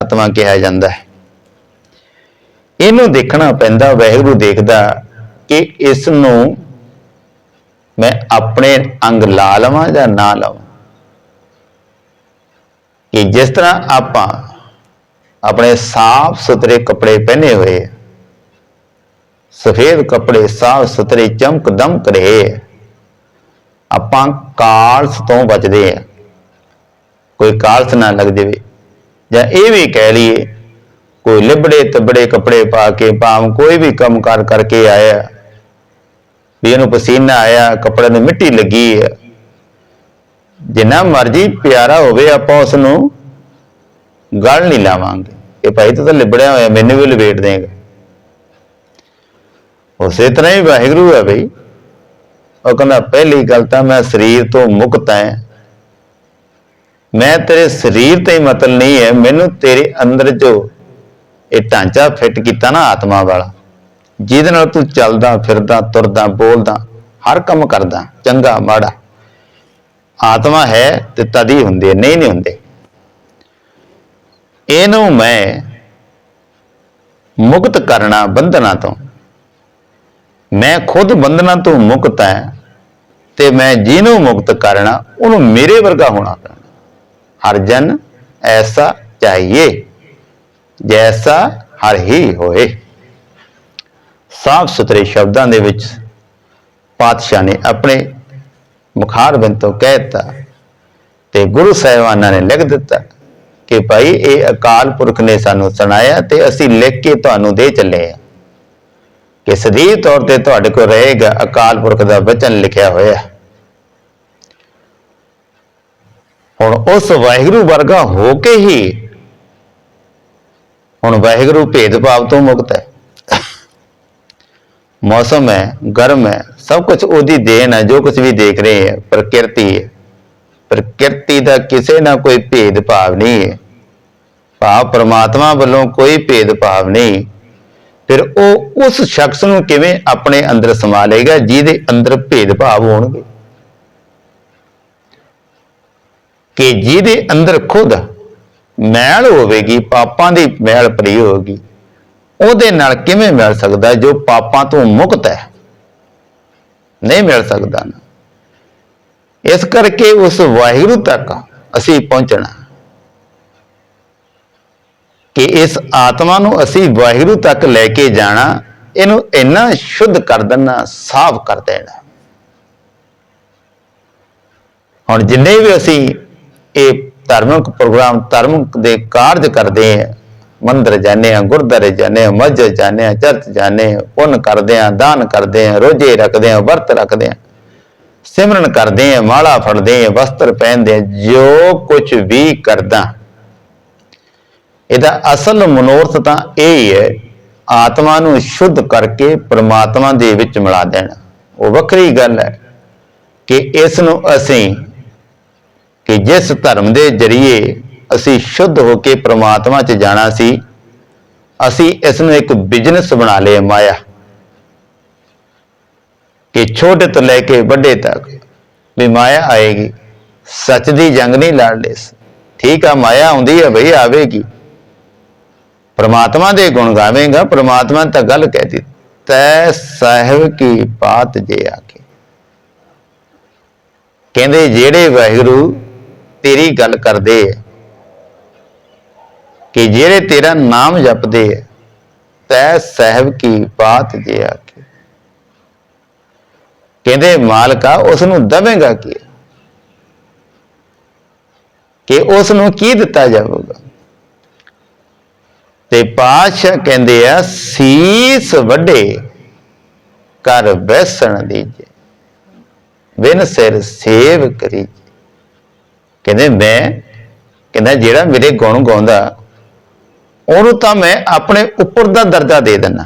ਆਤਮਾ ਕਿਹਾ ਜਾਂਦਾ ਹੈ। ਇਹਨੂੰ ਦੇਖਣਾ ਪੈਂਦਾ ਵਾਹਿਗੁਰੂ ਦੇਖਦਾ ਕਿ ਇਸ ਨੂੰ ਮੈਂ ਆਪਣੇ ਅੰਗ ਲਾ ਲਵਾਂ ਜਾਂ ਨਾ ਲਵਾਂ। ਕਿ ਜਿਸ ਤਰ੍ਹਾਂ ਆਪਾਂ ਆਪਣੇ ਸਾਫ਼ ਸੁਥਰੇ ਕੱਪੜੇ ਪਹਿਨੇ ਹੋਏ ਸਫੇਦ ਕੱਪੜੇ ਸਾਫ਼ ਸੁਥਰੇ ਚਮਕ ਦਮਕ ਰਹੇ ਆ, ਆਪਾਂ ਕਾਲਸ ਤੋਂ ਬਚਦੇ ਆ। ਕੋਈ ਕਾਲਸ ਨਾ ਲੱਗ ਜਾਵੇ। ਜਾਂ ਇਹ ਵੀ ਕਹਿ ਲਈਏ, ਕੋਈ ਲਿਬੜੇ ਤਬੜੇ ਕੱਪੜੇ ਪਾ ਕੇ ਭਾਵ ਕੋਈ ਵੀ ਕੰਮ ਕਾਰ ਕਰਕੇ ਆਇਆ, ਵੀ ਇਹਨੂੰ ਪਸੀਨਾ ਆਇਆ ਕੱਪੜੇ ਨੂੰ ਮਿੱਟੀ ਲੱਗੀ ਹੈ। ਜਿੰਨਾ ਮਰਜ਼ੀ ਪਿਆਰਾ ਹੋਵੇ ਆਪਾਂ ਉਸ ਨੂੰ ਗਲ ਨਹੀਂ ਲਾਵਾਂਗੇ। ਕਿ ਭਾਈ ਤੂੰ ਤਾਂ ਲਿਬੜਿਆ ਹੋਇਆ, ਮੈਨੂੰ ਵੀ ਲਵੇਟ ਦੇਗਾ। ਉਸੇ ਤਰ੍ਹਾਂ ਹੀ ਵਾਹਿਗੁਰੂ ਹੈ ਬਈ। ਉਹ ਕਹਿੰਦਾ, ਪਹਿਲੀ ਗੱਲ ਤਾਂ ਮੈਂ ਸਰੀਰ ਤੋਂ ਮੁਕਤ ਹਾਂ। ਮੈਂ ਤੇਰੇ ਸਰੀਰ ਤੇ ਹੀ ਮਤਲ ਨਹੀਂ ਹੈ, ਮੈਨੂੰ ਤੇਰੇ ਅੰਦਰ ਜੋ ਇਹ ਢਾਂਚਾ ਫਿੱਟ ਕੀਤਾ ਨਾ ਆਤਮਾ ਵਾਲਾ, ਜਿਹਦੇ ਨਾਲ ਤੂੰ ਚੱਲਦਾ ਫਿਰਦਾ, ਤੁਰਦਾ, ਬੋਲਦਾ, ਹਰ ਕੰਮ ਕਰਦਾ, ਚੰਗਾ, ਮਾੜਾ। ਆਤਮਾ ਹੈ ਤੇ ਤਦ ਹੀ ਹੁੰਦੇ ਨਹੀਂ ਨਹੀਂ ਹੁੰਦੇ। ਇਹਨੂੰ ਮੈਂ ਮੁਕਤ ਕਰਨਾ ਬੰਧਨਾਂ ਤੋਂ। ਮੈਂ ਖੁਦ ਬੰਧਨਾਂ ਤੋਂ ਮੁਕਤ ਹਾਂ ਤੇ ਮੈਂ ਜਿਹਨੂੰ ਮੁਕਤ ਕਰਨਾ, ਉਹਨੂੰ ਮੇਰੇ ਵਰਗਾ ਹੋਣਾ ਪੈਣਾ ਹਰ ਜਨ ਐਸਾ ਚਾਹੀਏ, ਜੈਸਾ ਹਰ ਹੀ ਹੋਏ। ਸਾਫ਼ ਸੁਥਰੇ ਸ਼ਬਦਾਂ ਦੇ ਵਿੱਚ ਪਾਤਸ਼ਾਹ ਨੇ ਆਪਣੇ ਮੁਖਾਰਬਿੰਦ ਤੋਂ ਕਹਿਤਾ ਤੇ ਗੁਰੂ ਸਾਹਿਬਾਨਾਂ ਨੇ ਲਿਖ ਦਿੱਤਾ ਕਿ ਭਾਈ, ਇਹ ਅਕਾਲ ਪੁਰਖ ਨੇ ਸਾਨੂੰ ਸੁਣਾਇਆ ਤੇ ਅਸੀਂ ਲਿਖ ਕੇ ਤੁਹਾਨੂੰ ਦੇ ਚੱਲੇ ਆ ਕਿ ਸਦੀਵ ਤੌਰ ਤੇ ਤੁਹਾਡੇ ਕੋਲ ਰਹੇਗਾ ਅਕਾਲ ਪੁਰਖ ਦਾ ਵਚਨ ਲਿਖਿਆ ਹੋਇਆ। ਹੁਣ ਉਸ ਵਾਹਿਗੁਰੂ ਵਰਗਾ ਹੋ ਕੇ ਹੀ ਹੁਣ ਵਾਹਿਗੁਰੂ ਭੇਦਭਾਵ ਤੋਂ ਮੁਕਤ ਹੈ। ਮੌਸਮ ਹੈ, ਗਰਮ ਹੈ, ਸਭ ਕੁਝ ਉਹਦੀ ਦੇਣ ਹੈ, ਜੋ ਕੁਝ ਵੀ ਦੇਖ ਰਹੇ ਹੈ, ਪ੍ਰਕਿਰਤੀ ਹੈ। ਪ੍ਰਕਿਰਤੀ ਦਾ ਕਿਸੇ ਨਾਲ ਕੋਈ ਭੇਦਭਾਵ ਨਹੀਂ ਹੈ। ਭਾਵ ਪ੍ਰਮਾਤਮਾ ਵੱਲੋਂ ਕੋਈ ਭੇਦਭਾਵ ਨਹੀਂ। ਫਿਰ ਉਹ ਉਸ ਸ਼ਖਸ ਨੂੰ ਕਿਵੇਂ ਆਪਣੇ ਅੰਦਰ ਸਮਾ ਲਏਗਾ, ਜਿਹਦੇ ਅੰਦਰ ਭੇਦਭਾਵ ਹੋਣਗੇ? ਕਿ ਜਿਹਦੇ ਅੰਦਰ ਖੁਦ ਮੈਲ ਹੋਵੇਗੀ, ਪਾਪਾਂ ਦੀ ਮੈਲ ਭਰੀ ਹੋਵੇਗੀ, ਉਹਦੇ ਨਾਲ ਕਿਵੇਂ ਮਿਲ ਸਕਦਾ ਜੋ ਪਾਪਾਂ ਤੋਂ ਮੁਕਤ ਹੈ? ਨਹੀਂ ਮਿਲ ਸਕਦਾ ਇਸ ਕਰਕੇ ਉਸ ਵਾਹਿਗੁਰੂ ਤੱਕ ਅਸੀਂ ਪਹੁੰਚਣਾ ਕਿ ਇਸ ਆਤਮਾ ਨੂੰ ਅਸੀਂ ਵਾਹਿਗੁਰੂ ਤੱਕ ਲੈ ਕੇ ਜਾਣਾ, ਇਹਨੂੰ ਇੰਨਾ ਸ਼ੁੱਧ ਕਰ ਦੇਣਾ, ਸਾਫ਼ ਕਰ ਦੇਣਾ। ਹੁਣ ਜਿੰਨੇ ਵੀ ਅਸੀਂ ਇਹ ਧਾਰਮਿਕ ਪ੍ਰੋਗਰਾਮ, ਧਾਰਮਿਕ ਦੇ ਕਾਰਜ ਕਰਦੇ ਆ। ਮੰਦਰ ਜਾਂਦੇ ਆ ਗੁਰਦਾਰੇ ਜਾਂਦੇ ਆ, ਮਸਜਿਦ ਜਾਂਦੇ ਆ, ਚਰਚ ਜਾਂਦੇ ਆ, ਪੁੰਨ ਕਰਦੇ ਆ, ਦਾਨ ਕਰਦੇ ਆ, ਰੋਜੇ ਰੱਖਦੇ ਆ, ਵਰਤ ਰੱਖਦੇ ਆ। ਸਿਮਰਨ ਕਰਦੇ ਆ, ਮਾਲਾ ਫੜਦੇ ਆ, ਵਸਤਰ ਪਹਿਨਦੇ ਆ, ਜੋ ਕੁਝ ਵੀ ਕਰਦਾ। ਇਹਦਾ ਅਸਲ ਮਨੋਰਥ ਤਾਂ ਇਹ ਹੀ ਹੈ, ਆਤਮਾ ਨੂੰ ਸ਼ੁੱਧ ਕਰਕੇ ਪ੍ਰਮਾਤਮਾ ਦੇ ਵਿੱਚ ਮਿਲਾ ਦੇਣਾ। ਉਹ ਵੱਖਰੀ ਗੱਲ ਹੈ ਕਿ ਇਸ ਨੂੰ ਅਸੀਂ ਕਿ ਜਿਸ ਧਰਮ ਦੇ ਜਰੀਏ ਅਸੀਂ ਸ਼ੁੱਧ ਹੋ ਕੇ ਪ੍ਰਮਾਤਮਾ 'ਚ ਜਾਣਾ ਸੀ, ਅਸੀਂ ਇਸ ਨੂੰ ਇੱਕ ਬਿਜ਼ਨਸ ਬਣਾ ਲਿਆ ਮਾਇਆ। ਕਿ ਛੋਟੇ ਤੋਂ ਲੈ ਕੇ ਵੱਡੇ ਤੱਕ ਵੀ ਮਾਇਆ ਆਏਗੀ। ਸੱਚ ਦੀ ਜੰਗ ਨਹੀਂ ਲੜਦੇ ਠੀਕ ਆ, ਮਾਇਆ ਆਉਂਦੀ ਹੈ ਭਈ ਆਵੇਗੀ। ਪ੍ਰਮਾਤਮਾ ਦੇ ਗੁਣ ਗਾਵੇਂਗਾ, ਪ੍ਰਮਾਤਮਾ ਤਾਂ ਗੱਲ ਕਹਿ ਦਿੱਤੀ, ਤੈ ਸਾਹਿਬ ਕੀ ਬਾਤ ਜੇ ਆਕੇ ਕਹਿੰਦੇ, ਜਿਹੜੇ ਵਾਹਿਗੁਰੂ ਤੇਰੀ ਗੱਲ ਕਰਦੇ ਆ ਕਿ ਜਿਹੜੇ ਤੇਰਾ ਨਾਮ ਜਪਦੇ ਆ ਤੈ ਸਾਹਿਬ ਕੀ ਬਾਤ ਜੇ ਆਕੇ ਕਹਿੰਦੇ, ਮਾਲਕਾ ਉਸ ਨੂੰ ਦਵੇਂਗਾ ਕੀ? ਕਿ ਉਸ ਨੂੰ ਕੀ ਦਿੱਤਾ ਜਾਵੇਗਾ? ਤੇ ਪਾਤਸ਼ਾਹ ਕਹਿੰਦੇ ਆ, ਸੀਸ ਵੱਡੇ ਕਰ ਬੈਸਣ ਦੀਜੇ, ਬਿਨ ਸਿਰ ਸੇਵ ਕਰੀ ਕਹਿੰਦੇ ਮੈਂ, ਕਹਿੰਦਾ ਜਿਹੜਾ ਮੇਰੇ ਗੁਣ ਗਾਉਂਦਾ, ਉਹਨੂੰ ਤਾਂ ਮੈਂ ਆਪਣੇ ਉੱਪਰ ਦਾ ਦਰਜਾ ਦੇ ਦਿੰਦਾ।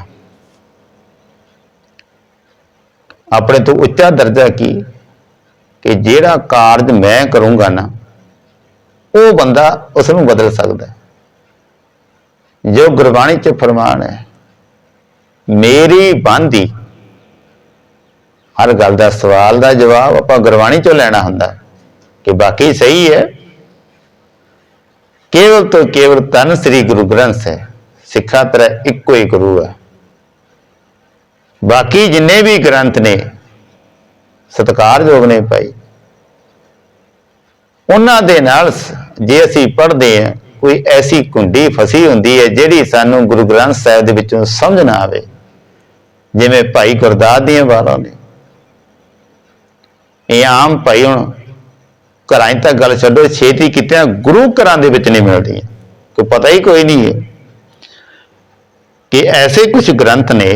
ਆਪਣੇ ਤੋਂ ਉੱਚਾ ਦਰਜਾ ਕੀ? ਕਿ ਜਿਹੜਾ ਕਾਰਜ ਮੈਂ ਕਰੂੰਗਾ ਨਾ, ਉਹ ਬੰਦਾ ਉਸ ਨੂੰ ਬਦਲ ਸਕਦਾ। ਜੋ ਗੁਰਬਾਣੀ ਚ ਫਰਮਾਨ ਹੈ, ਮੇਰੀ ਬਾਂਦੀ। ਹਰ ਗੱਲ ਦਾ ਸਵਾਲ ਦਾ ਜਵਾਬ ਆਪਾਂ ਗੁਰਬਾਣੀ ਚੋਂ ਲੈਣਾ ਹੁੰਦਾ। ਕਿ ਬਾਕੀ ਸਹੀ ਹੈ ਕੇਵਲ ਤੋਂ ਕੇਵਲ ਤਨ ਸ੍ਰੀ ਗੁਰੂ ਗ੍ਰੰਥ ਸਾਹਿਬ ਸਿੱਖਾਂ ਤਰ੍ਹਾਂ ਇੱਕੋ ਹੀ ਗੁਰੂ ਹੈ ਬਾਕੀ ਜਿੰਨੇ ਵੀ ਗ੍ਰੰਥ ਨੇ ਸਤਿਕਾਰਯੋਗ ਨੇ ਭਾਈ ਉਹਨਾਂ ਦੇ ਨਾਲ ਜੇ ਅਸੀਂ ਪੜ੍ਹਦੇ ਹਾਂ ਕੋਈ ਐਸੀ ਕੁੰਡੀ ਫਸੀ ਹੁੰਦੀ ਹੈ ਜਿਹੜੀ ਸਾਨੂੰ ਗੁਰੂ ਗ੍ਰੰਥ ਸਾਹਿਬ ਦੇ ਵਿੱਚੋਂ ਸਮਝ ਨਾ ਆਵੇ ਜਿਵੇਂ ਭਾਈ ਗੁਰਦਾਸ ਦੀਆਂ ਵਾਰਾਂ ਨੇ ਇਹ ਆਮ ਭਾਈ ਹੁਣ ਘਰਾਂ 'ਚ ਤਾਂ ਗੱਲ ਛੱਡੋ, ਛੇਤੀ ਕਿਤੇ ਗੁਰੂ ਘਰਾਂ ਦੇ ਵਿੱਚ ਨਹੀਂ ਮਿਲਦੀਆਂ। ਕੋਈ ਪਤਾ ਹੀ ਕੋਈ ਨਹੀਂ ਹੈ ਕਿ ਐਸੇ ਕੁਝ ਗ੍ਰੰਥ ਨੇ,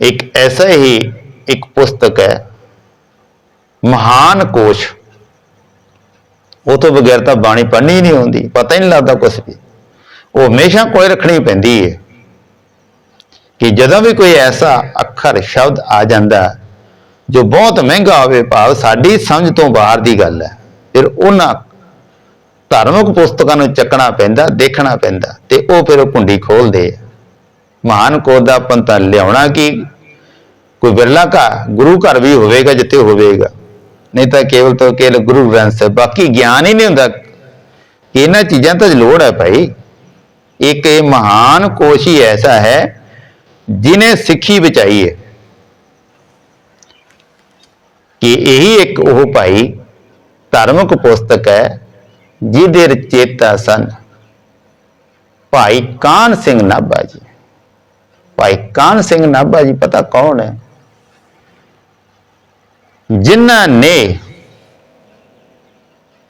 ਇੱਕ ਐਸਾ ਹੀ ਇੱਕ ਪੁਸਤਕ ਹੈ, ਮਹਾਨ ਕੋਸ਼। ਉਹ ਤੋਂ ਬਗੈਰ ਤਾਂ ਬਾਣੀ ਪੜ੍ਹਨੀ ਹੀ ਨਹੀਂ ਹੁੰਦੀ ਪਤਾ ਹੀ ਨਹੀਂ ਲੱਗਦਾ ਕੁਝ ਵੀ। ਉਹ ਹਮੇਸ਼ਾ ਕੋਈ ਰੱਖਣੀ ਪੈਂਦੀ ਹੈ ਕਿ ਜਦੋਂ ਵੀ ਕੋਈ ਐਸਾ ਅੱਖਰ, ਸ਼ਬਦ ਆ ਜਾਂਦਾ ਜੋ ਬਹੁਤ ਮਹਿੰਗਾ ਹੋਵੇ ਭਾਵ ਸਾਡੀ ਸਮਝ ਤੋਂ ਬਾਹਰ ਦੀ ਗੱਲ ਹੈ। ਫਿਰ ਉਹਨਾਂ ਧਾਰਮਿਕ ਪੁਸਤਕਾਂ ਨੂੰ ਚੱਕਣਾ ਪੈਂਦਾ, ਦੇਖਣਾ ਪੈਂਦਾ ਤੇ ਉਹ ਫਿਰ ਉਹ ਕੁੰਡੀ ਖੋਲਦੇ ਆ। ਮਹਾਨ ਕੋਰ ਦਾ ਪੰਥ ਲਿਆਉਣਾ ਕੀ? ਕੋਈ ਵਿਰਲਾ ਘਰ, ਗੁਰੂ ਘਰ ਵੀ ਹੋਵੇਗਾ ਜਿੱਥੇ ਹੋਵੇਗਾ। ਨਹੀਂ ਤਾਂ ਕੇਵਲ ਤੋਂ ਕੇਵਲ ਗੁਰੂ ਗ੍ਰੰਥ ਸਾਹਿਬ, ਬਾਕੀ ਗਿਆਨ ਹੀ ਨਹੀਂ ਹੁੰਦਾ। ਕਿ ਇਹਨਾਂ ਚੀਜ਼ਾਂ ਤਾਂ ਲੋੜ ਹੈ ਭਾਈ, ਇੱਕ ਇਹ ਮਹਾਨ ਕੋਸ਼ੀ ਐਸਾ ਹੈ ਜਿਨੇ ਸਿੱਖੀ ਬਚਾਈ ਹੈ। ਕਿ ਇਹੀ ਇੱਕ ਉਹ ਭਾਈ ਧਾਰਮਿਕ ਪੁਸਤਕ ਹੈ ਜਿਹਦੇ ਰਚੇਤਾ ਸਨ ਭਾਈ ਕਾਨ ਸਿੰਘ ਨਾਭਾ ਜੀ। ਭਾਈ ਕਾਨ ਸਿੰਘ ਨਾਭਾ ਜੀ ਪਤਾ ਕੌਣ ਹੈ? ਜਿਨ੍ਹਾਂ ਨੇ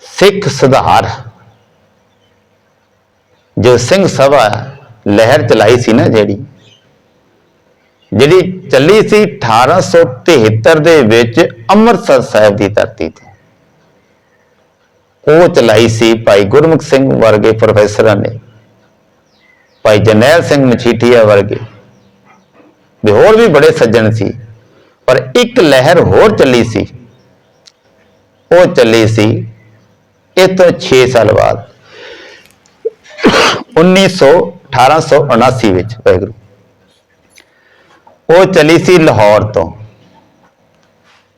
ਸਿੱਖ ਸੁਧਾਰ, ਜੋ ਸਿੰਘ ਸਭਾ ਲਹਿਰ ਚਲਾਈ ਸੀ ਨਾ ਜਿਹੜੀ ਜਿਹੜੀ ਚੱਲੀ ਸੀ 1873 ਦੇ ਵਿੱਚ ਅੰਮ੍ਰਿਤਸਰ ਸਾਹਿਬ ਦੀ ਧਰਤੀ ਤੇ। ਉਹ ਚਲਾਈ ਸੀ ਭਾਈ ਗੁਰਮੁਖ ਸਿੰਘ ਵਰਗੇ ਪ੍ਰੋਫੈਸਰਾਂ ਨੇ। ਭਾਈ ਜਰਨੈਲ ਸਿੰਘ ਮਛੀਠੀਆ ਵਰਗੇ। ਵੀ ਹੋਰ ਵੀ ਬੜੇ ਸੱਜਣ ਸੀ। ਪਰ ਇੱਕ ਲਹਿਰ ਹੋਰ ਚੱਲੀ ਸੀ। ਉਹ ਚੱਲੀ ਸੀ ਇਹ ਤੋਂ 6 ਸਾਲ ਬਾਅਦ। 1900 1879 ਵਿੱਚ ਵਾਹਿਗੁਰੂ। ਉਹ ਚੱਲੀ ਸੀ ਲਾਹੌਰ ਤੋਂ।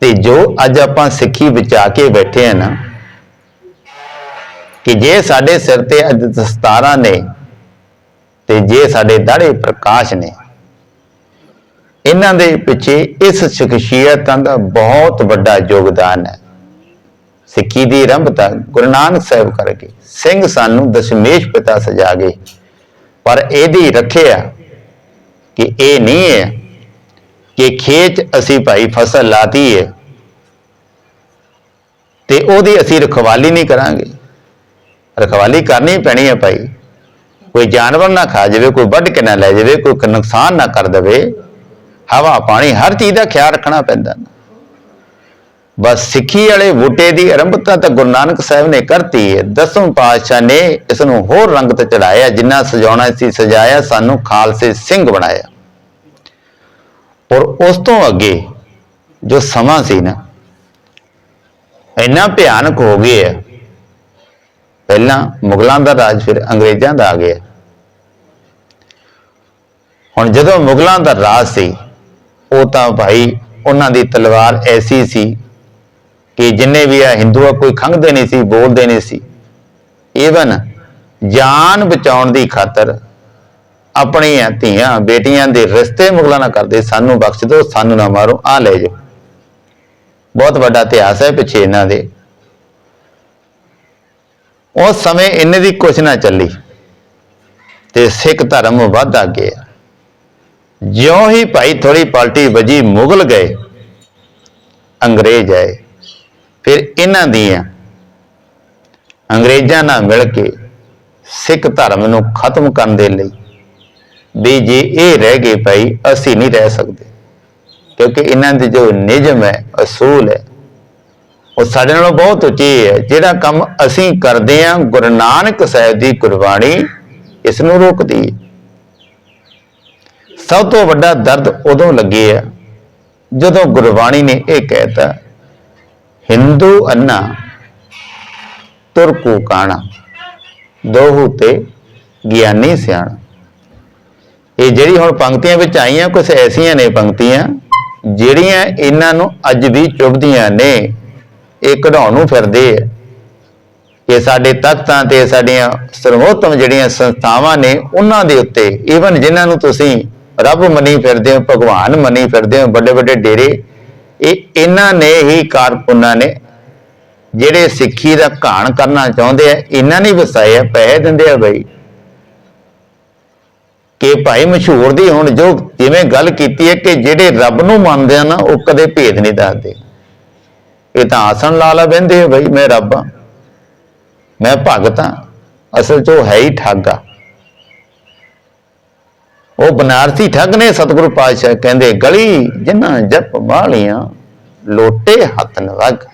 ਤੇ ਜੋ ਅੱਜ ਆਪਾਂ ਸਿੱਖੀ ਬਚਾ ਕੇ ਬੈਠੇ ਆ ਨਾ, ਕਿ ਜੇ ਸਾਡੇ ਸਿਰ ਤੇ ਅੱਜ ਦਸਤਾਰਾਂ ਨੇ ਤੇ ਜੇ ਸਾਡੇ ਦਾੜੇ ਪ੍ਰਕਾਸ਼ ਨੇ, ਇਹਨਾਂ ਦੇ ਪਿੱਛੇ ਇਸ ਸ਼ਖਸੀਅਤਾਂ ਦਾ ਬਹੁਤ ਵੱਡਾ ਯੋਗਦਾਨ ਹੈ। ਸਿੱਖੀ ਦੀ ਆਰੰਭਤਾ ਗੁਰੂ ਨਾਨਕ ਸਾਹਿਬ ਕਰਕੇ, ਸਿੰਘ ਸਾਨੂੰ ਦਸ਼ਮੇਸ਼ ਪਿਤਾ ਸਜਾ ਗਏ, ਪਰ ਇਹਦੀ ਰੱਖਿਆ ਕਿ ਇਹ ਨਹੀਂ ਹੈ ਕਿ ਖੇਤ ਅਸੀਂ ਭਾਈ ਫਸਲ ਲਾਤੀ ਹੈ ਤੇ ਉਹਦੀ ਅਸੀਂ ਰਖਵਾਲੀ ਨਹੀਂ ਕਰਾਂਗੇ। ਰਖਵਾਲੀ ਕਰਨੀ ਪੈਣੀ ਹੈ ਭਾਈ। ਕੋਈ ਜਾਨਵਰ ਨਾ ਖਾ ਜਾਵੇ, ਕੋਈ ਵੱਢ ਕੇ ਨਾ ਲੈ ਜਾਵੇ, ਕੋਈ ਨੁਕਸਾਨ ਨਾ ਕਰ ਦੇਵੇ। ਹਵਾ, ਪਾਣੀ, ਹਰ ਚੀਜ਼ ਦਾ ਖਿਆਲ ਰੱਖਣਾ ਪੈਂਦਾ। ਬਸ ਸਿੱਖੀ ਵਾਲੇ ਬੂਟੇ ਦੀ ਆਰੰਭਤਾ ਤਾਂ ਗੁਰੂ ਨਾਨਕ ਸਾਹਿਬ ਨੇ ਕਰਤੀ ਹੈ। ਦਸਵੇਂ ਪਾਤਸ਼ਾਹ ਨੇ ਇਸ ਨੂੰ ਹੋਰ ਰੰਗ ਤੇ ਚੜਾਇਆ, ਜਿੰਨਾ ਸਜਾਉਣਾ ਸੀ ਸਜਾਇਆ, ਸਾਨੂੰ ਖਾਲਸੇ ਸਿੰਘ ਬਣਾਇਆ। ਔਰ ਉਸ ਤੋਂ ਅੱਗੇ ਜੋ ਸਮਾਂ ਸੀ ਨਾ, ਇੰਨਾ ਭਿਆਨਕ ਹੋ ਗਿਆ ਹੈ। ਪਹਿਲਾਂ ਮੁਗਲਾਂ ਦਾ ਰਾਜ, ਫਿਰ ਅੰਗਰੇਜ਼ਾਂ ਦਾ ਆ ਗਿਆ ਹੁਣ ਜਦੋਂ ਮੁਗਲਾਂ ਦਾ ਰਾਜ ਸੀ, ਉਹ ਤਾਂ ਭਾਈ ਉਹਨਾਂ ਦੀ ਤਲਵਾਰ ਐਸੀ ਸੀ ਕਿ ਜਿੰਨੇ ਵੀ ਆ ਹਿੰਦੂ ਆ ਕੋਈ ਖੰਗਦੇ ਨਹੀਂ ਸੀ, ਬੋਲਦੇ ਨਹੀਂ ਸੀ ਈਵਨ ਜਾਨ ਬਚਾਉਣ ਦੀ ਖਾਤਰ ਆਪਣੀਆਂ ਧੀਆਂ ਬੇਟੀਆਂ ਦੇ ਰਿਸ਼ਤੇ ਮੁਗਲਾਂ ਨਾਲ ਕਰਦੇ, ਸਾਨੂੰ ਬਖਸ਼ ਦਿਓ, ਸਾਨੂੰ ਨਾ ਮਾਰੋ ਆ ਲੈ ਜਾਓ। ਬਹੁਤ ਵੱਡਾ ਇਤਿਹਾਸ ਹੈ ਪਿੱਛੇ ਇਹਨਾਂ ਦੇ। ਉਸ ਸਮੇਂ ਇੰਨੇ ਦੀ ਕੁਛ ਨਾ ਚੱਲੀ, ਤੇ ਸਿੱਖ ਧਰਮ ਵੱਧਦਾ ਗਿਆ ਜਿਉਂ ਹੀ ਭਾਈ ਥੋੜੀ ਪਲਟੀ ਵਜੀ, ਮੁਗਲ ਗਏ, ਅੰਗਰੇਜ਼ ਆਏ। ਫਿਰ ਇਹਨਾਂ ਦੀਆਂ ਅੰਗਰੇਜ਼ਾਂ ਨਾਲ ਮਿਲ ਕੇ ਸਿੱਖ ਧਰਮ ਨੂੰ ਖਤਮ ਕਰਨ ਦੇ ਲਈ ਵੀ ਜੇ ਇਹ ਰਹਿ ਗਏ ਭਾਈ, ਅਸੀਂ ਨਹੀਂ ਰਹਿ ਸਕਦੇ। ਕਿਉਂਕਿ ਇਹਨਾਂ ਦੇ ਜੋ ਨਿਯਮ ਹੈ, ਅਸੂਲ ਹੈ, ਉਹ ਸਾਡੇ ਨਾਲੋਂ ਬਹੁਤ ਉੱਚੀ ਹੈ। ਜਿਹੜਾ ਕੰਮ ਅਸੀਂ ਕਰਦੇ ਹਾਂ, ਗੁਰੂ ਨਾਨਕ ਸਾਹਿਬ ਦੀ ਕੁਰਬਾਨੀ ਇਸ ਨੂੰ ਰੋਕਦੀ ਹੈ। ਸਭ ਤੋਂ ਵੱਡਾ ਦਰਦ ਉਦੋਂ ਲੱਗੇ ਆ, ਜਦੋਂ ਗੁਰਬਾਣੀ ਨੇ ਇਹ ਕਹਿਤਾ, ਹਿੰਦੂ ਅੰਨਾ, ਤੁਰਕੂ ਕਾਣਾ, ਦੋਹੂ ਤੇ ਗਿਆਨੀ ਸਿਆਣਾ। ਇਹ ਜਿਹੜੀ ਹੁਣ ਪੰਕਤੀਆਂ ਵਿੱਚ ਆਈਆਂ ਕੁਝ ਐਸੀਆਂ ਨੇ ਪੰਕਤੀਆਂ, ਜਿਹੜੀਆਂ ਇਹਨਾਂ ਨੂੰ ਅੱਜ ਵੀ ਚੁਭਦੀਆਂ ਨੇ, ਇਹ ਕਢਾਉਣ ਨੂੰ ਫਿਰਦੇ ਆ। ਇਹ ਸਾਡੇ ਤਖਤਾਂ ਤੇ ਸਾਡੀਆਂ ਸਰਵੋਤਮ ਜਿਹੜੀਆਂ ਸੰਸਥਾਵਾਂ ਨੇ, ਉਹਨਾਂ ਦੇ ਉੱਤੇ ਈਵਨ ਜਿਨ੍ਹਾਂ ਨੂੰ ਤੁਸੀਂ ਰੱਬ ਮੰਨੀ ਫਿਰਦੇ ਹੋ, ਭਗਵਾਨ ਮੰਨੀ ਫਿਰਦੇ ਹੋ, ਵੱਡੇ ਵੱਡੇ ਡੇਰੇ, ਇਹ ਇਹਨਾਂ ਨੇ ਹੀ ਕਾਰਕੁਨਾਂ ਨੇ, ਜਿਹੜੇ ਸਿੱਖੀ ਦਾ ਘਾਣ ਕਰਨਾ ਚਾਹੁੰਦੇ ਆ, ਇਹਨਾਂ ਨੇ ਵਸਾਏ ਆ ਪੈਸੇ ਦਿੰਦੇ ਆ ਬਈ। ਕਿ ਭਾਈ ਮਸ਼ਹੂਰ ਦੀ ਹੁਣ ਜੋ ਜਿਵੇਂ ਗੱਲ ਕੀਤੀ ਹੈ ਕਿ ਜਿਹੜੇ ਰੱਬ ਨੂੰ ਮੰਨਦੇ ਆ ਨਾ, ਉਹ ਕਦੇ ਭੇਦ ਨਹੀਂ ਦੱਸਦੇ। ਇਹ ਤਾਂ ਆਸਣ ਲਾ ਲਾ ਬਹਿੰਦੇ ਆ ਮੈਂ ਰੱਬ ਆ, ਮੈਂ ਭਗਤ ਆ, ਅਸਲ 'ਚ ਉਹ ਹੈ ਹੀ ਠੱਗ ਆ। ਉਹ ਬਨਾਰਸੀ ਠੱਗ ਨੇ ਸਤਿਗੁਰੂ ਪਾਤਸ਼ਾਹ ਕਹਿੰਦੇ, ਗਲੀ ਜਿਨ੍ਹਾਂ ਜਪ ਵਾਲੀਆਂ, ਲੋਟੇ ਹੱਥ ਨਵਗ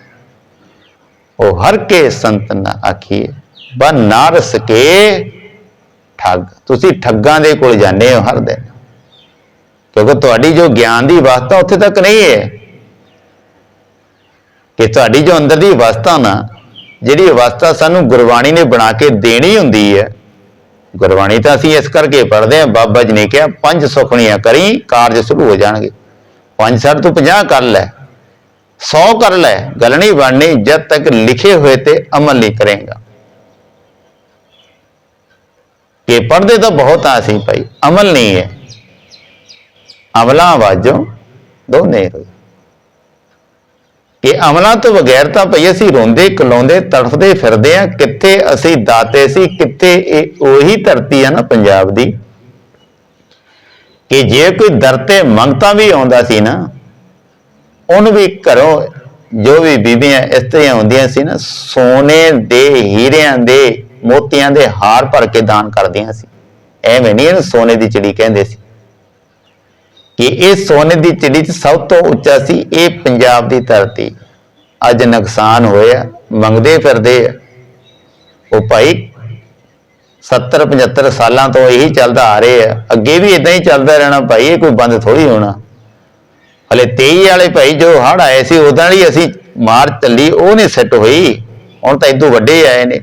ਉਹ ਹਰ ਕੇ ਸੰਤ ਨਾ ਆਖੀਏ ਬਨ ਨਾਰਸ ਕੇ ਠੱਗ। ਤੁਸੀਂ ਠੱਗਾਂ ਦੇ ਕੋਲ ਜਾਂਦੇ ਹੋ ਹਰ ਦਿਨ। ਕਿਉਂਕਿ ਤੁਹਾਡੀ ਜੋ ਗਿਆਨ ਦੀ ਅਵਸਥਾ ਉੱਥੇ ਤੱਕ ਨਹੀਂ ਹੈ। ਕਿ ਤੁਹਾਡੀ ਜੋ ਅੰਦਰ ਦੀ ਅਵਸਥਾ ਨਾ, ਜਿਹੜੀ ਅਵਸਥਾ ਸਾਨੂੰ ਗੁਰਬਾਣੀ ਨੇ ਬਣਾ ਕੇ ਦੇਣੀ ਹੁੰਦੀ ਹੈ। ਗੁਰਬਾਣੀ ਤਾਂ ਅਸੀਂ ਇਸ ਕਰਕੇ ਪੜ੍ਹਦੇ ਹਾਂ, ਬਾਬਾ ਜੀ ਨੇ ਕਿਹਾ, ਪੰਜ ਸੁਖਣੀਆਂ ਕਰੀ, ਕਾਰਜ ਸ਼ੁਰੂ ਹੋ ਜਾਣਗੇ। ਪੰਜ ਸੱਠ ਤੋਂ 50 ਕਰ ਲੈ 100 ਕਰ ਲੈ, ਗੱਲ ਨਹੀਂ ਬਣਨੀ, ਜਦ ਤੱਕ ਲਿਖੇ ਹੋਏ ਤੇ ਅਮਲ ਨਹੀਂ ਕਰੇਗਾ। ਕਿ ਪੜ੍ਹਦੇ ਤਾਂ ਬਹੁਤ ਆ ਅਸੀਂ ਭਾਈ, ਅਮਲ ਨਹੀਂ ਹੈ। ਅਮਲਾਂ ਵਾਜੋਂ ਦੋਨੇ ਹੋਏ ਕਿ ਅਮਲਾਂ ਤੋਂ ਬਗੈਰ ਤਾਂ ਭਈ ਅਸੀਂ ਰੋਂਦੇ, ਕਲਾਉਂਦੇ, ਤੜਫਦੇ ਫਿਰਦੇ ਆ ਕਿੱਥੇ ਅਸੀਂ ਦਾਤੇ ਸੀ, ਕਿੱਥੇ ਇਹ ਉਹੀ ਧਰਤੀ ਆ ਨਾ ਪੰਜਾਬ ਦੀ। ਕਿ ਜੇ ਕੋਈ ਦਰ ਤੇ ਮੰਗਤਾ ਵੀ ਆਉਂਦਾ ਸੀ ਨਾ, ਉਹਨੂੰ ਵੀ ਘਰੋਂ ਜੋ ਵੀ ਬੀਬੀਆਂ ਇਸਤਰੀਆਂ ਹੁੰਦੀਆਂ ਸੀ ਨਾ, ਸੋਨੇ ਦੇ ਹੀਰਿਆਂ ਦੇ ਮੋਤੀਆਂ ਦੇ ਹਾਰ ਭਰ ਕੇ ਦਾਨ ਕਰਦੀਆਂ ਸੀ ਐਵੇਂ ਨਹੀਂ ਇਹਨੂੰ ਸੋਨੇ ਦੀ ਚਿੜੀ ਕਹਿੰਦੇ ਸੀ। ਕਿ ਇਹ ਸੋਨੇ ਦੀ ਚਿੜੀ 'ਚ ਸਭ ਤੋਂ ਉੱਚਾ ਸੀ, ਇਹ ਪੰਜਾਬ ਦੀ ਧਰਤੀ। ਅੱਜ ਨੁਕਸਾਨ ਹੋਇਆ, ਮੰਗਦੇ ਫਿਰਦੇ ਆ। ਉਹ ਭਾਈ 70 75 ਸਾਲਾਂ ਤੋਂ ਇਹੀ ਚੱਲਦਾ ਆ ਰਿਹਾ ਆ। ਅੱਗੇ ਵੀ ਇਦਾਂ ਹੀ ਚੱਲਦਾ ਰਹਿਣਾ ਭਾਈ, ਇਹ ਕੋਈ ਬੰਦ ਥੋੜੀ ਹੋਣਾ। ਹਲੇ 23 ਵਾਲੇ ਭਾਈ ਜੋ ਹੜ ਆਏ ਸੀ ਉਦਾਂ ਹੀ ਅਸੀਂ ਮਾਰ ਚੱਲੀ, ਉਹ ਨਹੀਂ ਸੈੱਟ ਹੋਈ। ਹੁਣ ਤਾਂ ਇਦੋਂ ਵੱਡੇ ਆਏ ਨੇ।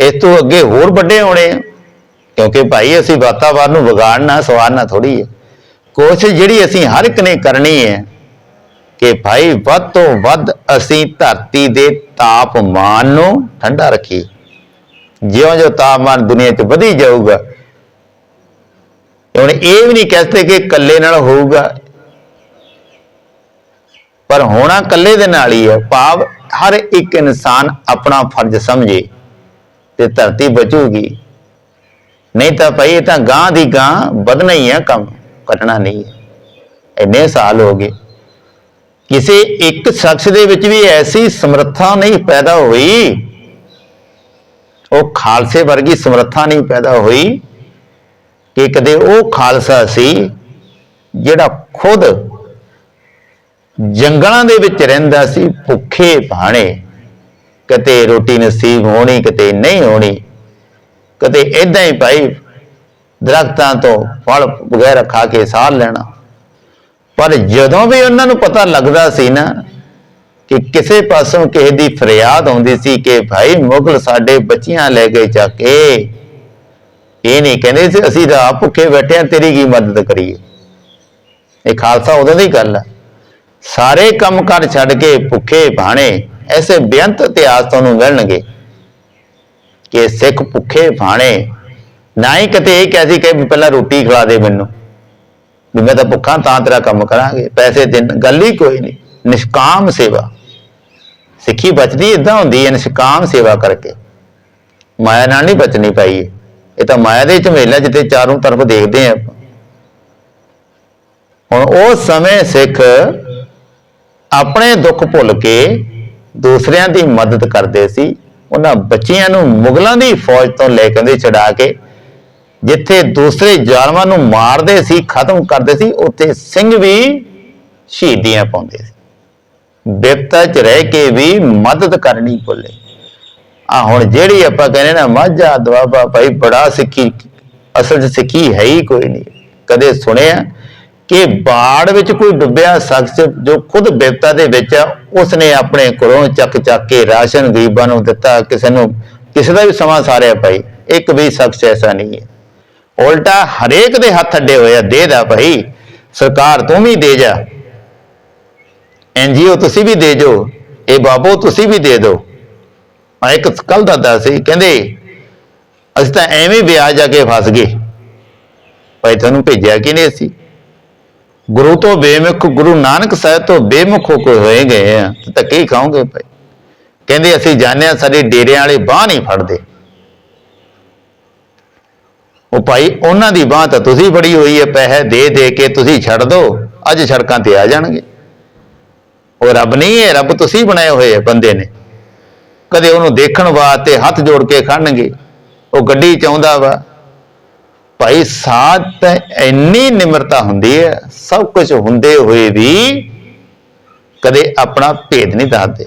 ਇਸ ਤੋਂ ਅੱਗੇ ਹੋਰ ਵੱਡੇ ਹੋਣੇ ਆ। ਕਿਉਂਕਿ ਭਾਈ ਅਸੀਂ ਵਾਤਾਵਰਨ ਨੂੰ ਵਿਗਾੜਨਾ ਸਵਾਰਨਾ ਥੋੜੀ ਹੈ ਕੋਸ਼ਿਸ਼ ਜਿਹੜੀ ਅਸੀਂ ਹਰ ਇੱਕ ਨੇ ਕਰਨੀ ਹੈ ਕਿ ਭਾਈ ਵੱਧ ਤੋਂ ਵੱਧ ਅਸੀਂ ਧਰਤੀ ਦੇ ਤਾਪਮਾਨ ਨੂੰ ਠੰਡਾ ਰੱਖੀਏ। ਜਿਉਂ-ਜਿਉਂ ਤਾਪਮਾਨ ਦੁਨੀਆ 'ਚ ਵਧੀ ਜਾਊਗਾ, ਹੁਣ ਇਹ ਵੀ ਨਹੀਂ ਕਹਤੇ ਕਿ ਇਕੱਲੇ ਨਾਲ ਹੋਊਗਾ। ਪਰ ਹੋਣਾ ਇਕੱਲੇ ਦੇ ਨਾਲ ਹੀ ਹੈ ਭਾਵ ਹਰ ਇੱਕ ਇਨਸਾਨ ਆਪਣਾ ਫਰਜ਼ ਸਮਝੇ। ਤੇ ਧਰਤੀ ਬਚੂਗੀ। ਨਹੀਂ ਤਾਂ ਭਾਈ, ਇਹ ਤਾਂ ਗਾਂ ਦੀ ਗਾਂ ਵਧਣਾ ਹੀ ਹੈ ਕੰਮ ਘਟਣਾ ਨਹੀਂ। ਹੈ ਇੰਨੇ ਸਾਲ ਹੋ ਗਏ। ਕਿਸੇ ਇੱਕ ਸ਼ਖਸ ਦੇ ਵਿੱਚ ਵੀ ਐਸੀ ਸਮਰੱਥਾ ਨਹੀਂ ਪੈਦਾ ਹੋਈ। ਉਹ ਖਾਲਸੇ ਵਰਗੀ ਸਮਰੱਥਾ ਨਹੀਂ ਪੈਦਾ ਹੋਈ ਕਿ ਕਦੇ ਉਹ ਖਾਲਸਾ ਸੀ ਜਿਹੜਾ ਖੁਦ ਜੰਗਲਾਂ ਦੇ ਵਿੱਚ ਰਹਿੰਦਾ ਸੀ, ਭੁੱਖੇ ਭਾਣੇ। ਕਿਤੇ ਰੋਟੀ ਨਸੀਬ ਹੋਣੀ, ਕਿਤੇ ਨਹੀਂ ਹੋਣੀ। ਕਦੇ ਇਦਾਂ ਹੀ ਭਾਈ, ਦਰਖਤਾਂ ਤੋਂ ਫਲ ਵਗੈਰਾ ਖਾ ਕੇ ਸਾਹ ਲੈਣਾ। ਪਰ ਜਦੋਂ ਵੀ ਉਹਨਾਂ ਨੂੰ ਪਤਾ ਲੱਗਦਾ ਸੀ ਨਾ ਕਿ ਕਿਸੇ ਪਾਸੋਂ ਕਿਸੇ ਦੀ ਫਰਿਆਦ ਆਉਂਦੀ ਸੀ ਕਿ ਭਾਈ ਮੁਗਲ ਸਾਡੇ ਬੱਚੀਆਂ ਲੈ ਗਏ ਜਾ ਕੇ, ਇਹ ਨਹੀਂ ਕਹਿੰਦੇ ਸੀ, ਅਸੀਂ ਤਾਂ ਭੁੱਖੇ ਬੈਠੇ ਆ ਤੇਰੀ ਕੀ ਮਦਦ ਕਰੀਏ? ਇਹ ਖਾਲਸਾ ਉਦੋਂ ਦੀ ਗੱਲ ਆ। ਸਾਰੇ ਕੰਮ ਕਰ ਛੱਡ ਕੇ ਭੁੱਖੇ ਭਾਣੇ ਐਸੇ ਬੇਅੰਤ ਇਤਿਹਾਸ ਤੁਹਾਨੂੰ ਮਿਲਣਗੇ ਕਿ ਸਿੱਖ ਭੁੱਖੇ ਭਾਣੇ ਨਾ ਹੀ ਕਿਤੇ ਇਹ ਕਹਿ ਸੀ ਕਿ ਪਹਿਲਾਂ ਰੋਟੀ ਖਿਲਾ ਦੇ ਮੈਨੂੰ, ਵੀ ਮੈਂ ਤਾਂ ਭੁੱਖਾ ਤਾਂ ਤੇਰਾ ਕੰਮ ਕਰਾਂਗੇ, ਪੈਸੇ ਦੇਣ, ਗੱਲ ਹੀ ਕੋਈ ਨਹੀਂ, ਨਿਸ਼ਕਾਮ ਸੇਵਾ। ਸਿੱਖੀ ਬਚਦੀ ਇਦਾਂ ਹੁੰਦੀ ਹੈ ਨਿਸ਼ਕਾਮ ਸੇਵਾ ਕਰਕੇ। ਮਾਇਆ ਨਾਲ ਨਹੀਂ ਬਚਣੀ ਪਾਈ ਇਹ। ਤਾਂ ਮਾਇਆ ਦੇ ਝਮੇਲਾ ਜਿੱਤੇ ਚਾਰੋਂ ਤਰਫ ਦੇਖਦੇ ਆ ਆਪਾਂ। ਹੁਣ ਉਸ ਸਮੇਂ ਸਿੱਖ ਆਪਣੇ ਦੁੱਖ ਭੁੱਲ ਕੇ ਦੂਸਰਿਆਂ ਦੀ ਮਦਦ ਕਰਦੇ ਸੀ। ਉਹਨਾਂ ਬੱਚਿਆਂ ਨੂੰ ਮੁਗਲਾਂ ਦੀ ਫੌਜ ਤੋਂ ਲੈ ਕੇ ਆਉਂਦੇ ਕੇ ਜਿੱਥੇ ਦੂਸਰੇ ਜ਼ਾਲਮਾਂ ਨੂੰ ਮਾਰਦੇ ਸੀ, ਖਤਮ ਕਰਦੇ ਸੀ, ਉੱਥੇ ਸਿੰਘ ਵੀ ਸ਼ਹੀਦੀਆਂ ਪਾਉਂਦੇ ਸੀ। ਬਿਪਤਾ 'ਚ ਰਹਿ ਕੇ ਵੀ ਮਦਦ ਕਰਨੀ ਭੁੱਲੇ। ਆ ਹੁਣ ਜਿਹੜੀ ਆਪਾਂ ਕਹਿੰਦੇ ਨਾ, ਮਾਝਾ ਦੁਆਬਾ ਭਾਈ ਬੜਾ ਸਿੱਖੀ, ਅਸਲ 'ਚ ਸਿੱਖੀ ਹੈ ਹੀ ਕੋਈ ਨਹੀਂ। ਕਦੇ ਸੁਣਿਆ ਕਿ ਬਾੜ ਵਿੱਚ ਕੋਈ ਡੁੱਬਿਆ ਸ਼ਖਸ ਜੋ ਖੁਦ ਬਿਪਤਾ ਦੇ ਵਿੱਚ ਆ, ਉਸਨੇ ਆਪਣੇ ਘਰੋਂ ਚੱਕ ਚੱਕ ਕੇ ਰਾਸ਼ਨ ਗਰੀਬਾਂ ਨੂੰ ਦਿੱਤਾ, ਕਿਸੇ ਨੂੰ, ਕਿਸੇ ਦਾ ਵੀ ਸਮਾਂ ਸਾਰਿਆ ਭਾਈ, ਇੱਕ ਵੀ ਸ਼ਖਸ ਐਸਾ ਨਹੀਂ ਹੈ। ਉਲਟਾ ਹਰੇਕ ਦੇ ਹੱਥ ਅੱਡੇ ਹੋਏ ਆ, ਦੇ ਦਾ ਭਾਈ, ਸਰਕਾਰ ਤੂੰ ਵੀ ਦੇ ਜਾ। ਐਨਜੀਓ ਤੁਸੀਂ ਵੀ ਦੇ ਜੋ, ਇਹ ਬਾਬੋ ਤੁਸੀਂ ਵੀ ਦੇ ਦਿਓ ਮੈਂ ਇੱਕ ਕੱਲ ਦਾਦਾ ਸੀ, ਕਹਿੰਦੇ, ਅਸੀਂ ਤਾਂ ਐਵੇਂ ਵਿਆਜ ਜਾ ਕੇ ਫਸ ਗਏ। ਭਾਈ ਤੁਹਾਨੂੰ ਭੇਜਿਆ ਕਿ ਨਹੀਂ ਅਸੀਂ ਗੁਰੂ ਤੋਂ ਬੇਮੁਖ, ਗੁਰੂ ਨਾਨਕ ਸਾਹਿਬ ਤੋਂ ਬੇਮੁਖ ਹੋ ਕੇ ਹੋਏ ਗਏ ਆ, ਤੇ ਧੱਕੇ ਹੀ ਖਾਓਗੇ ਭਾਈ? ਕਹਿੰਦੇ ਅਸੀਂ ਜਾਣਿਆ ਸਾਡੇ ਡੇਰਿਆਂ ਵਾਲੇ ਬਾਹ ਨਹੀਂ ਫੜਦੇ। ਉਹ ਭਾਈ, ਉਹਨਾਂ ਦੀ ਬਾਹ ਤਾਂ ਤੁਸੀਂ ਫੜੀ ਹੋਈ ਹੈ, ਪੈਸੇ ਦੇ ਦੇ ਕੇ ਤੁਸੀਂ ਛੱਡ ਦਿਓ ਅੱਜ ਸੜਕਾਂ ਤੇ ਆ ਜਾਣਗੇ। ਉਹ ਰੱਬ ਨਹੀਂ ਹੈ, ਰੱਬ ਤੁਸੀਂ ਬਣਾਏ ਹੋਏ ਹੈ ਬੰਦੇ ਨੇ। ਕਦੇ ਉਹਨੂੰ ਦੇਖਣ ਵਾਸਤੇ ਹੱਥ ਜੋੜ ਕੇ ਖੜਨਗੇ। ਉਹ ਗੱਡੀ ਚਾਹੁੰਦਾ ਵਾ ਭਾਈ ਸਾਧ ਤਾਂ ਇੰਨੀ ਨਿਮਰਤਾ ਹੁੰਦੀ ਹੈ, ਸਭ ਕੁਝ ਹੁੰਦੇ ਹੋਏ ਵੀ ਕਦੇ ਆਪਣਾ ਭੇਦ ਨਹੀਂ ਦੱਸਦੇ।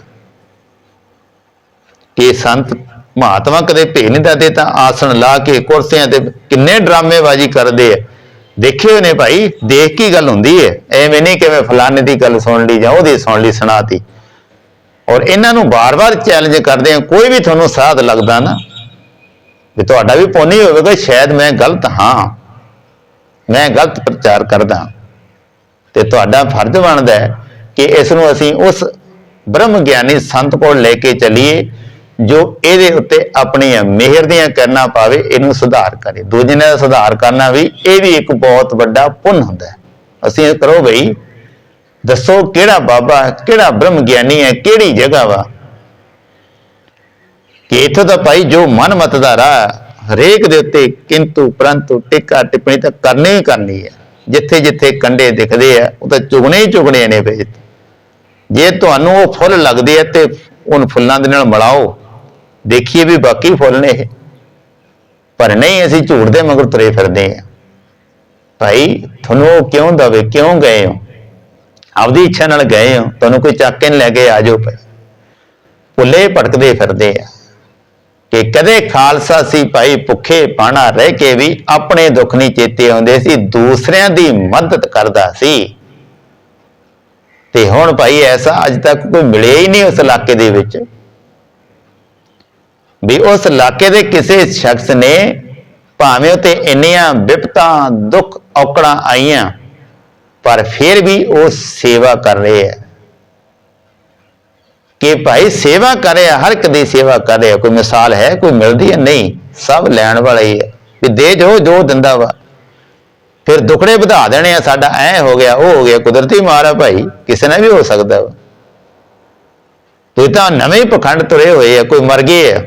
ਕਿ ਸੰਤ ਮਹਾਤਮਾ ਕਦੇ ਭੇਦ ਨਹੀਂ ਦੱਸਦੇ, ਤਾਂ ਆਸਣ ਲਾ ਕੇ ਕੁਰਸੀਆਂ ਤੇ ਕਿੰਨੇ ਡਰਾਮੇਬਾਜ਼ੀ ਕਰਦੇ ਆ। ਦੇਖਿਓ ਨੇ ਭਾਈ, ਦੇਖ ਕੀ ਗੱਲ ਹੁੰਦੀ ਹੈ? ਐਵੇਂ ਨਹੀਂ ਕਿਵੇਂ ਫਲਾਣੇ ਦੀ ਗੱਲ ਸੁਣ ਲਈ ਜਾਂ ਉਹਦੀ ਸੁਣ ਲਈ ਸੁਣਾਤੀ। ਔਰ ਇਹਨਾਂ ਨੂੰ ਬਾਰ-ਬਾਰ ਚੈਲੰਜ ਕਰਦੇ ਆ, ਕੋਈ ਵੀ ਤੁਹਾਨੂੰ ਸਾਧ ਲੱਗਦਾ ਨਾ ਵੀ ਤੁਹਾਡਾ ਵੀ ਪੁੰਨ ਹੀ ਹੋਵੇਗਾ, ਸ਼ਾਇਦ ਮੈਂ ਗਲਤ ਹਾਂ। ਮੈਂ ਗਲਤ ਪ੍ਰਚਾਰ ਕਰਦਾ ਤੇ ਤੁਹਾਡਾ ਫਰਜ਼ ਬਣਦਾ ਹੈ ਕਿ ਇਸ ਨੂੰ ਅਸੀਂ ਉਸ ਬ੍ਰਹਮ ਗਿਆਨੀ ਸੰਤ ਕੋਲ ਲੈ ਕੇ ਚੱਲੀਏ, ਜੋ ਇਹਦੇ ਉੱਤੇ ਆਪਣੀਆਂ ਮਿਹਰ ਦੀਆਂ ਕਰਨਾ ਪਾਵੇ, ਇਹਨੂੰ ਸੁਧਾਰ ਕਰੇ। ਦੂਜੇ ਦਾ ਸੁਧਾਰ ਕਰਨਾ ਵੀ, ਇਹ ਵੀ ਇੱਕ ਬਹੁਤ ਵੱਡਾ ਪੁੰਨ ਹੁੰਦਾ ਹੈ। ਅਸੀਂ ਇਹ ਕਰੋ ਬਈ, ਦੱਸੋ ਕਿਹੜਾ ਬਾਬਾ, ਕਿਹੜਾ ਬ੍ਰਹਮ ਗਿਆਨੀ ਹੈ, ਕਿਹੜੀ ਜਗ੍ਹਾ ਵਾ? ਇਥੋਂ ਤਾਂ ਭਾਈ ਜੋ ਮਨ ਮਤ ਦਾ ਰਾਹ ਹਰੇਕ ਦੇ ਉੱਤੇ ਕਿੰਤੂ, ਪਰੰਤੂ, ਟਿੱਕਾ ਟਿੱਪਣੀ ਤਾਂ ਕਰਨੀ ਹੀ ਕਰਨੀ ਹੈ। ਜਿੱਥੇ ਜਿੱਥੇ ਕੰਡੇ ਦਿਖਦੇ ਆ, ਉਹ ਤਾਂ ਚੁਗਣੇ ਹੀ ਚੁਗਣੇ ਨੇ ਵੇ ਜੇ ਤੁਹਾਨੂੰ ਉਹ ਫੁੱਲ ਲੱਗਦੇ ਆ ਤੇ ਉਹਨ ਫੁੱਲਾਂ ਦੇ ਨਾਲ ਮਿਲਾਓ, ਦੇਖੀਏ ਵੀ ਬਾਕੀ ਫੁੱਲ ਨੇ ਇਹ। ਪਰ ਨਹੀਂ, ਅਸੀਂ ਝੂਠ ਦੇ ਮਗਰ ਤੁਰੇ ਫਿਰਦੇ ਆ। ਭਾਈ, ਤੁਹਾਨੂੰ ਉਹ ਕਿਉਂ ਦਵੇ, ਕਿਉਂ ਗਏ ਹੋ? ਆਪਦੀ ਇੱਛਾ ਨਾਲ ਗਏ ਹੋ, ਤੁਹਾਨੂੰ ਕੋਈ ਚੱਕ ਕੇ ਨਹੀਂ ਲੈ ਕੇ ਆ ਜਾਓ ਭਾਈ। ਭੁੱਲੇ ਭਟਕਦੇ ਫਿਰਦੇ ਆ। ਕਿ ਕਦੇ ਖਾਲਸਾ ਸੀ ਭਾਈ ਭੁੱਖੇ ਪਾਣਾ ਰਹਿ ਕੇ ਵੀ ਆਪਣੇ ਦੁੱਖ ਨਹੀਂ ਚੇਤੇ ਆਉਂਦੇ ਸੀ, ਦੂਸਰਿਆਂ ਦੀ ਮਦਦ ਕਰਦਾ ਸੀ। ਤੇ ਹੁਣ ਭਾਈ ਐਸਾ ਅੱਜ ਤੱਕ ਕੋਈ ਮਿਲਿਆ ਹੀ ਨਹੀਂ ਉਸ ਇਲਾਕੇ ਦੇ ਵਿੱਚ। ਵੀ ਉਸ ਇਲਾਕੇ ਦੇ ਕਿਸੇ ਸ਼ਖਸ ਨੇ ਭਾਵੇਂ ਉਤੇ ਇੰਨੀਆਂ ਵਿਪਤਾਂ, ਦੁੱਖ ਔਕੜਾਂ ਆਈਆਂ, ਪਰ ਫਿਰ ਵੀ ਉਹ ਸੇਵਾ ਕਰ ਰਹੇ ਹੈ ਕਿ ਭਾਈ ਸੇਵਾ ਕਰ ਰਿਹਾ, ਹਰ ਇੱਕ ਦੀ ਸੇਵਾ ਕਰ ਰਿਹਾ। ਕੋਈ ਮਿਸਾਲ ਹੈ, ਕੋਈ ਮਿਲਦੀ ਹੈ? ਨਹੀਂ। ਸਭ ਲੈਣ ਵਾਲਾ ਹੀ ਹੈ। ਵੀ ਦੇ ਜੋ ਜੋ ਦਿੰਦਾ ਵਾ। ਫਿਰ ਦੁਖੜੇ ਵਧਾ ਦੇਣੇ ਆ ਸਾਡਾ। ਐ ਹੋ ਗਿਆ, ਉਹ ਹੋ ਗਿਆ। ਕੁਦਰਤੀ ਮਾਰ ਆ ਭਾਈ। ਕਿਸੇ ਨਾਲ ਵੀ ਹੋ ਸਕਦਾ ਵਾ। ਤੁਸੀਂ ਤਾਂ ਨਵੇਂ ਹੀ ਪਖੰਡ ਤੁਰੇ ਹੋਏ ਆ। ਕੋਈ ਮਰ ਗਏ ਆ।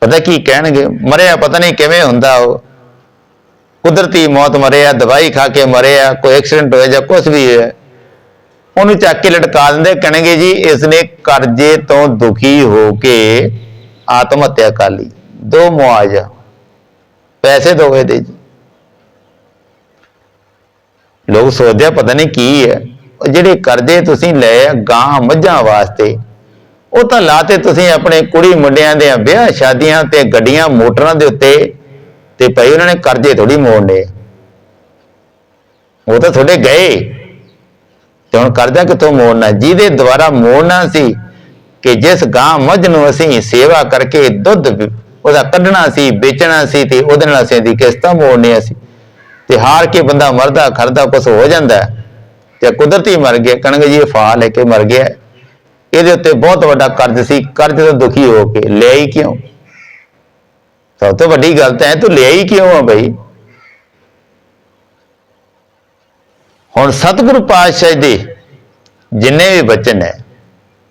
ਪਤਾ ਕੀ ਕਹਿਣਗੇ? ਮਰਿਆ ਪਤਾ ਨਹੀਂ ਕਿਵੇਂ ਹੁੰਦਾ ਉਹ। ਕੁਦਰਤੀ ਮੌਤ ਮਰਿਆ, ਦਵਾਈ ਖਾ ਕੇ ਮਰਿਆ, ਕੋਈ ਐਕਸੀਡੈਂਟ ਹੋਇਆ ਜਾਂ ਕੁਝ ਵੀ ਹੋਇਆ। ਉਹਨੂੰ ਚੱਕ ਕੇ ਲਟਕਾ ਦਿੰਦੇ, ਕਹਿਣਗੇ ਜੀ ਇਸ ਨੇ ਕਰਜ਼ੇ ਤੋਂ ਦੁਖੀ ਹੋ ਕੇ ਆਤਮ ਹੱਤਿਆ ਕਰ ਲਈ। ਦੋ ਮੁਆਵਜ਼ਾ। ਪੈਸੇ ਦੋ ਇਹਦੇ ਜੀ। ਲੋਕ ਸੋਚਦੇ ਪਤਾ ਨਹੀਂ ਕੀ ਹੈ। ਉਹ ਜਿਹੜੇ ਕਰਜ਼ੇ ਤੁਸੀਂ ਲਏ ਆ ਗਾਂ ਮੱਝਾਂ ਵਾਸਤੇ, ਉਹ ਤਾਂ ਲਾਤੇ ਤੁਸੀਂ ਆਪਣੇ ਕੁੜੀ ਮੁੰਡਿਆਂ ਦੇ ਵਿਆਹ ਸ਼ਾਦੀਆਂ ਤੇ ਗੱਡੀਆਂ ਮੋਟਰਾਂ ਦੇ ਉੱਤੇ, ਤੇ ਭਾਈ ਉਹਨਾਂ ਨੇ ਕਰਜ਼ੇ ਥੋੜੀ ਮੋੜਨੇ ਉਹ ਤਾਂ ਤੁਹਾਡੇ ਗਏ। ਤੇ ਹੁਣ ਕਰਜ਼ਾ ਕਿੱਥੋਂ ਮੋੜਨਾ ਜਿਹਦੇ ਦੁਆਰਾ ਮੋੜਨਾ ਸੀ ਕਿ ਜਿਸ ਗਾਂ ਮੱਝ ਨੂੰ ਅਸੀਂ ਸੇਵਾ ਕਰਕੇ ਦੁੱਧ ਉਹਦਾ ਕੱਢਣਾ ਸੀ ਵੇਚਣਾ ਸੀ ਤੇ ਉਹਦੇ ਨਾਲ ਅਸੀਂ ਦੀ ਕਿਸ਼ਤਾਂ ਮੋੜਨੀਆਂ ਸੀ। ਤੇ ਹਾਰ ਕੇ ਬੰਦਾ ਮਰਦਾ ਖਰਦਾ ਕੁਝ ਹੋ ਜਾਂਦਾ ਹੈ, ਤੇ ਕੁਦਰਤੀ ਮਰ ਗਿਆ ਕਣਗੇ ਜੀ ਇਹ ਫਾ ਲੈ ਕੇ ਮਰ ਗਿਆ ਇਹਦੇ ਉੱਤੇ ਬਹੁਤ ਵੱਡਾ ਕਰਜ਼ ਸੀ ਕਰਜ਼ ਤੋਂ ਦੁਖੀ ਹੋ ਕੇ ਲਿਆ ਹੀ ਕਿਉਂ? ਸਭ ਤੋਂ ਵੱਡੀ ਗੱਲ ਤਾਂ ਹੈ ਤੂੰ ਲਿਆ ਹੀ ਕਿਉਂ ਆ ਬਈ? ਹੁਣ ਸਤਿਗੁਰੂ ਪਾਤਸ਼ਾਹ ਦੇ ਜਿੰਨੇ ਵੀ ਬਚਨ ਹੈ,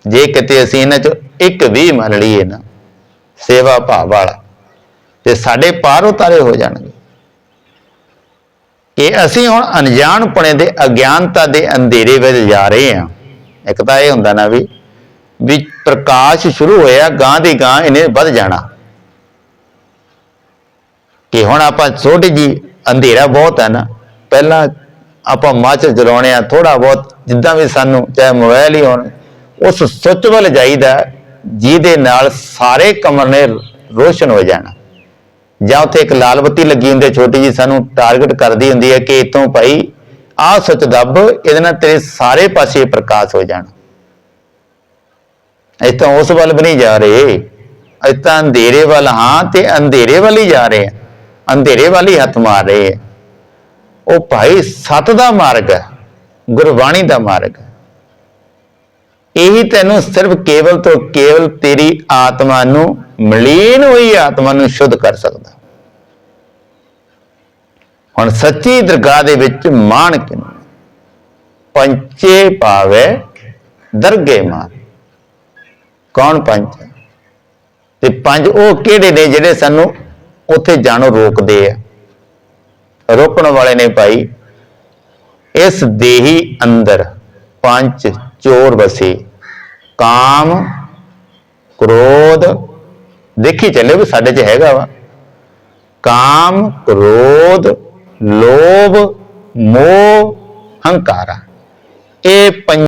ਜੇ ਕਿਤੇ ਅਸੀਂ ਇਹਨਾਂ ਚੋਂ ਇੱਕ ਵੀ ਮੰਨ ਲਈਏ ਨਾ, ਸੇਵਾ ਭਾਵ ਵਾਲਾ, ਤੇ ਸਾਡੇ ਪਾਰ ਉਤਾਰੇ ਹੋ ਜਾਣਗੇ। ਕਿ ਅਸੀਂ ਹੁਣ ਅਣਜਾਣਪਣੇ ਦੇ ਅਗਿਆਨਤਾ ਦੇ ਅੰਧੇਰੇ ਵਿੱਚ ਜਾ ਰਹੇ ਹਾਂ, ਇੱਕ ਤਾਂ ਇਹ ਹੁੰਦਾ ਨਾ ਵੀ ਵੀ ਪ੍ਰਕਾਸ਼ ਸ਼ੁਰੂ ਹੋਇਆ ਗਾਂ ਦੀ ਗਾਂ ਇਹਨੇ ਵੱਧ ਜਾਣਾ। ਕਿ ਹੁਣ ਆਪਾਂ ਛੋਟੀ ਜੀ ਅੰਧੇਰਾ ਬਹੁਤ ਹੈ ਨਾ, ਪਹਿਲਾਂ ਆਪਾਂ ਮਾਚ ਜਲਾਉਣੇ ਆ ਥੋੜਾ ਬਹੁਤ ਜਿੱਦਾਂ ਵੀ ਸਾਨੂੰ ਚਾਹੇ ਮੋਬਾਈਲ ਹੀ ਹੋਣ, ਉਸ ਸੁੱਚ ਵੱਲ ਜਾਈਦਾ, ਜਿਹਦੇ ਨਾਲ ਸਾਰੇ ਕਮਰੇ ਰੋਸ਼ਨ ਹੋ ਜਾਣ। ਜਾਂ ਉੱਥੇ ਇੱਕ ਲਾਲ ਬੱਤੀ ਲੱਗੀ ਹੁੰਦੀ ਹੈ ਛੋਟੀ ਜੀ ਸਾਨੂੰ ਟਾਰਗੇਟ ਕਰਦੀ ਹੁੰਦੀ ਹੈ ਕਿ ਇਤੋਂ ਭਾਈ ਆਹ ਸੁੱਚ ਦੱਬ, ਇਹਦੇ ਨਾਲ ਤੇਰੇ ਸਾਰੇ ਪਾਸੇ ਪ੍ਰਕਾਸ਼ ਹੋ ਜਾਣ। ਅਸੀਂ ਤਾਂ ਉਸ ਵੱਲ ਵੀ ਨਹੀਂ ਜਾ ਰਹੇ। ਅਸੀਂ ਤਾਂ ਅੰਧੇਰੇ ਵੱਲ, ਹਾਂ, ਤੇ ਅੰਧੇਰੇ ਵੱਲ ਹੀ ਜਾ ਰਹੇ ਹਾਂ ਅੰਧੇਰੇ ਵੱਲ ਹੀ ਹੱਥ ਮਾਰ ਰਹੇ ਆ। ਉਹ ਭਾਈ ਸਤ ਦਾ ਮਾਰਗ ਹੈ, ਗੁਰਬਾਣੀ ਦਾ ਮਾਰਗ ਹੈ। ਇਹੀ ਤੈਨੂੰ ਸਿਰਫ ਕੇਵਲ ਤੋਂ ਕੇਵਲ ਤੇਰੀ ਆਤਮਾ ਨੂੰ ਮਲੀਨ ਹੋਈ ਆਤਮਾ ਨੂੰ ਸ਼ੁੱਧ ਕਰ ਸਕਦਾ। ਹੁਣ ਸੱਚੀ ਦਰਗਾਹ ਦੇ ਵਿੱਚ ਮਾਣ ਕਿਨੂੰ ਪੰਚੇ ਪਾਵੇ ਦਰਗੇ ਮਾਨ। ਕੌਣ ਪੰਜ ਤੇ ਪੰਜ ਉਹ ਕਿਹੜੇ ਨੇ ਜਿਹੜੇ ਸਾਨੂੰ ਉੱਥੇ ਜਾਣੋਂ ਰੋਕਦੇ ਆ? ਰੋਕਣ ਵਾਲੇ ਨੇ ਭਾਈ ਇਸ ਦੇਹੀ ਅੰਦਰ ਪੰਜ ਚੋਰ ਵਸੇ। ਕਾਮ, ਕ੍ਰੋਧ, ਦੇਖੀ ਚੱਲੇ ਵੀ ਸਾਡੇ 'ਚ ਹੈਗਾ ਵਾ। ਕਾਮ, ਕ੍ਰੋਧ, ਲੋਭ, ਮੋਹ, ਹੰਕਾਰਾ। ਇਹ ਪੰਜ